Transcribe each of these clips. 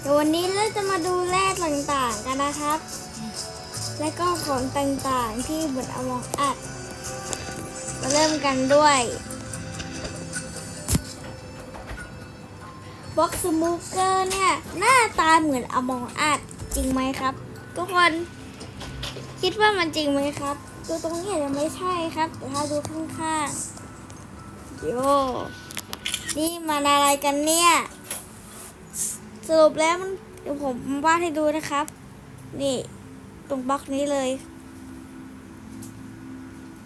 เดี๋ยววันนี้เราจะมาดูแร่ต่างๆกันนะครับ และก็ของต่างๆที่บนอมองอัด มาเริ่มกันด้วยบ็อกซ์มูเกอร์เนี่ย หน้าตาเหมือนอมองอัดจริงไหมครับ ทุกคนคิดว่ามันจริงไหมครับ ดูตรงนี้อาจจะไม่ใช่ครับแต่ถ้าดูข้างๆโยนี่มันอะไรกันเนี่ย สรุปแล้วมันเดี๋ยวผมวาดให้ดูนะครับ นี่ตรงบล็อกนี้เลย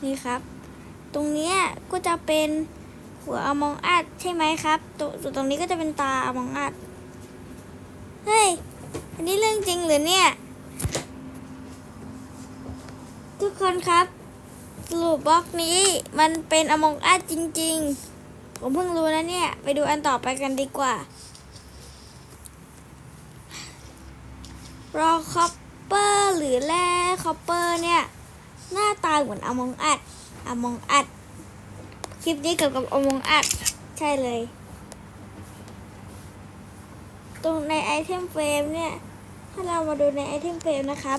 นี่ครับ ตรงนี้ก็จะเป็นหัวอมองอัดใช่ไหมครับตรงส่วตรงนี้ก็จะเป็นตาอมองอัดเฮ้ยอันนี้เรื่องจริงหรือเนี่ย ทุกคนครับสรุปบล็อกนี้มันเป็นอมองอัดจริง ๆ ผมเพิ่งรู้นะเนี่ย ไปดูอันต่อไปกันดีกว่า รอคอปเปอร์หรือแร่คอปเปอร์เนี่ย หน้าตาเหมือนอมองอัดอมองอัด คลิปนี้เกี่ยวกับอมองอัด ใช่เลย ตรงในไอเทมเฟรมเนี่ย ถ้าเรามาดูในไอเทมเฟรมนะครับ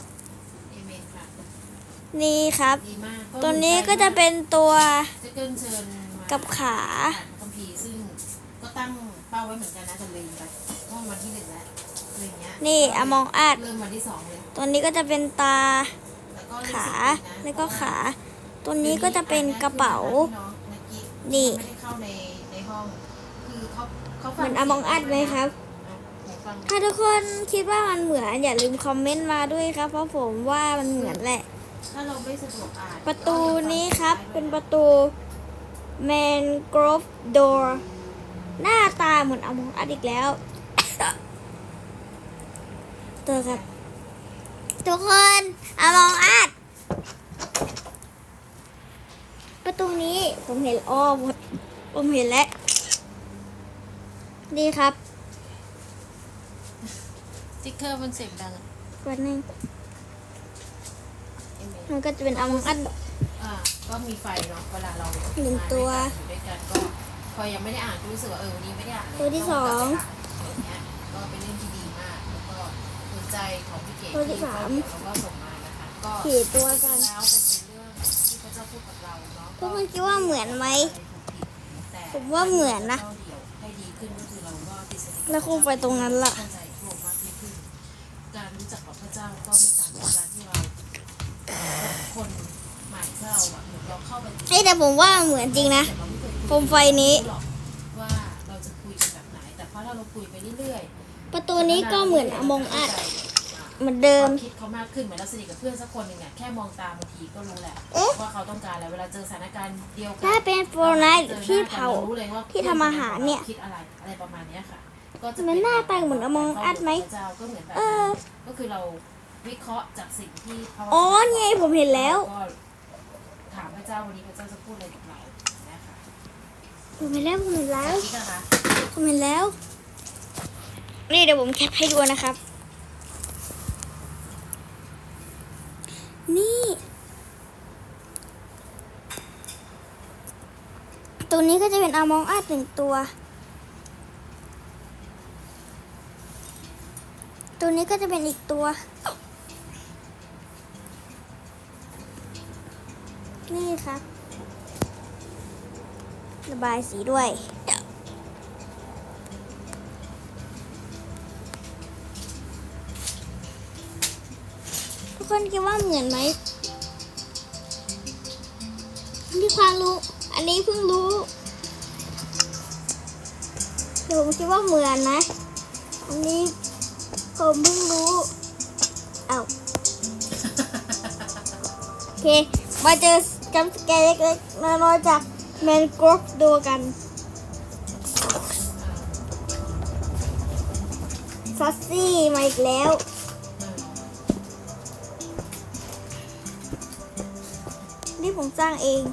เอเมนค่ะนี่ครับ ดีมากตัวนี้ก็จะเป็นตัวจะเกินเชิญมากับขา อ่านคัมภีร์ซึ่งก็ตั้งเป้าไว้เหมือนกันนะแต่ลืมไปว่าวันที่หนึ่งแล้ว อะไรอย่างเงี้ยนี่อมองอัดเริ่มวันที่สองเลยตัวนี้ก็จะเป็นตาแล้วก็ขารู้สึดีนะแล้วก็ขาตัวนี้ก็จะเป็นกระเป๋า นี่ไม่ได้เข้าในในห้องคือเขาเขาเหมือนอมองอัดไหมครับฟังถ้าทุกคนคิดว่ามันเหมือนอย่าลืมคอมเมนต์มาด้วยครับ เพราะผมว่ามันเหมือนแหละ ถ้าเราไม่สะดวกอ่านประตูนี้ครับเป็นประตู Mangrove Door หน้าตาเหมือนอมองอัดอีกแล้ว ตัวครับ ทุกคนอมองอัดประตูนี้ผมเห็นอ้อหมดผมเห็นแล้วนี่ครับสติ๊กเกอร์มันเสียงดังอะวันหนึงเอเมนมันก็จะเป็นอมองอัด อ่าก็มีไฟเนาะเวลาเราหนึ่งตัวอยู่ด้วยกันก็พอยังไม่ได้อ่านก็รู้สึกว่าเออวันนี้ไม่ได้อ่านเลยตัวที่สองอย่างเงี้ยก็เป็นเรื่องที่ดีมากแล้วก็สน ใจของพี่เก๋ตัวที่สามเขาก็ส่งมานะคะก็ขี่ตัวกันแล้วเป็นเรื่องที่พระเจ้าพูดกับเราเนาะทุกคนคิดว่าเหมือนไหมแต่ผมว่าเหมือนนะเดี๋ยวให้ดีขึ้นก็คือเราก็ติดสนิทแล้วคงไปตรงนั้นล่ะเข้าใจพระองค์มากยิ่งขึ้นการรู้จักกับพระเจ้าก็ไม่ต่างจากการที่เราพบคนใหม่ที่เราอะเหมือนเราเข้าไปเฮ้ยแต่ผมว่าเหมือนจริงนะโคมไฟนี้หรอกว่าเราจะคุยกันแบบไหนแต่เพราะถ้าเราคุยไปเรื่อยๆประตูนี้ก็เหมือนอมองอัดค เหมือนเดิมวามคิดเขามากขึ้นเหมือนเราสนิทกับเพื่อนสักคนหนึ่งเนี่ยแค่มองตาบางทีก็รู้แหละเอ๊ะ ว่าเขาต้องการอะไรเวลาเจอสถานการณ์เดียวกัถ้าเป็นโฟร์ไนท์ที่เผารู้เลยว่าที่ทำอาหารเนี่ยคิดอะไรอะไรประมาณเนี้ยค่ะก็จะมันหน้าตาเหมือน Among Us ไหมพระเจ้าก็เหมือนแบบเออก็คือเราวิเคราะห์จากสิ่งที่พระอ๋อนี่ไงผมเห็นแล้ว ก็ถามพระเจ้าวันนี้พระเจ้าจะพูดอะไรกับเรานะคะผมเห็นแล้วผมเห็นแล้วคิดนะคะ ผมเห็นแล้ว นี่เดี๋ยวผมแคปให้ดูนะครับ นี่ ตัวนี้ก็จะเป็นอามองอัดหนึ่งตัว ตัวนี้ก็จะเป็นอีกตัว นี่ครับ ระบายสีด้วยทุกคนคิดว่าเหมือนไหมที่ความรู้ อันนี้เพิ่งรู้เดี๋ยวผมคิดว่าเหมือนนะ อันนี้ผมเพิ่งรู้ เอาโอเค มาเจอจัมสแกร์เล็กๆน้อยๆจากแมนกรฟดูกันซัสซี่มาอีกแล้วนี่ผมสร้างเอง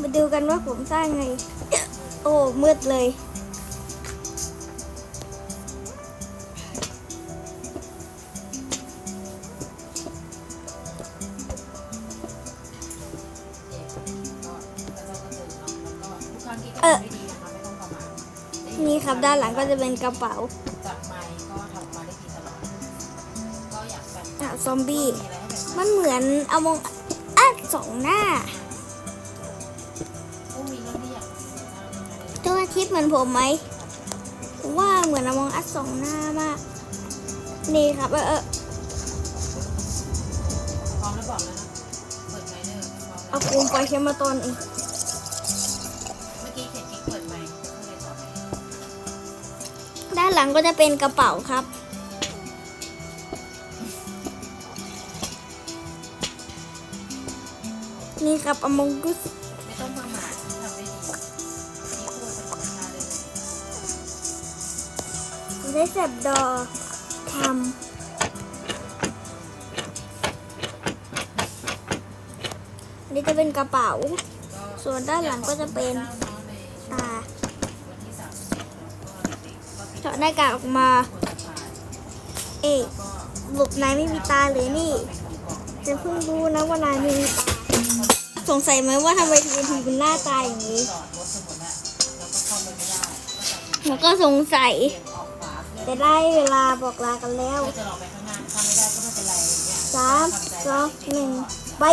มาดูกันว่าผมสร้างไง โอ้ มืดเลย เอ่อนี่ครับด้านหลังก็จะเป็นกระเป๋าจับไมค์ก็ทำออกมาได้ดีตลอดก็อยากแบบอะซอมบี้ มันเหมือนอมองอัดสองหน้า มตัวอาทิตย์เหมือนผมไหมว่าเหมือนอมองอัดสองหน้ามาก นี่ครับ เออพร้อมแล้วบอกแล้วนะเปิดไมค์เด้อพร้อมเอาแล้วโคมไฟเข้มมาตอนเองเมื่อกี้เขียนกิ๊กเปิดไมค์ก็เลยตอบไปด้านหลังก็จะเป็นกระเป๋าครับ นี่ครับอมองกุส ได้เสบดอทำอันนี้จะเป็นกระเป๋า ส่วนด้านหลังก็จะเป็นตาวันที่สามสิบแล้วก็เถอดหน้ากากออกมา เอ๊ะก็หลบนายไม่มีตาเลยนี่จะเพิ่งรู้นะว่านายไม่มีตา สงสัยไหมว่าทำไมทีนทีเป็นหน้าตาอย่างนี้ แล้วก็สงสัย เปลี่ยนออกฝาเพื่อแต่ได้เวลาบอกลากันแล้ว ก็จะรอไปข้างหน้าถ้าไม่ได้ก็ไม่เป็นไรอย่างเงี้ยสามสองหนึ่งไป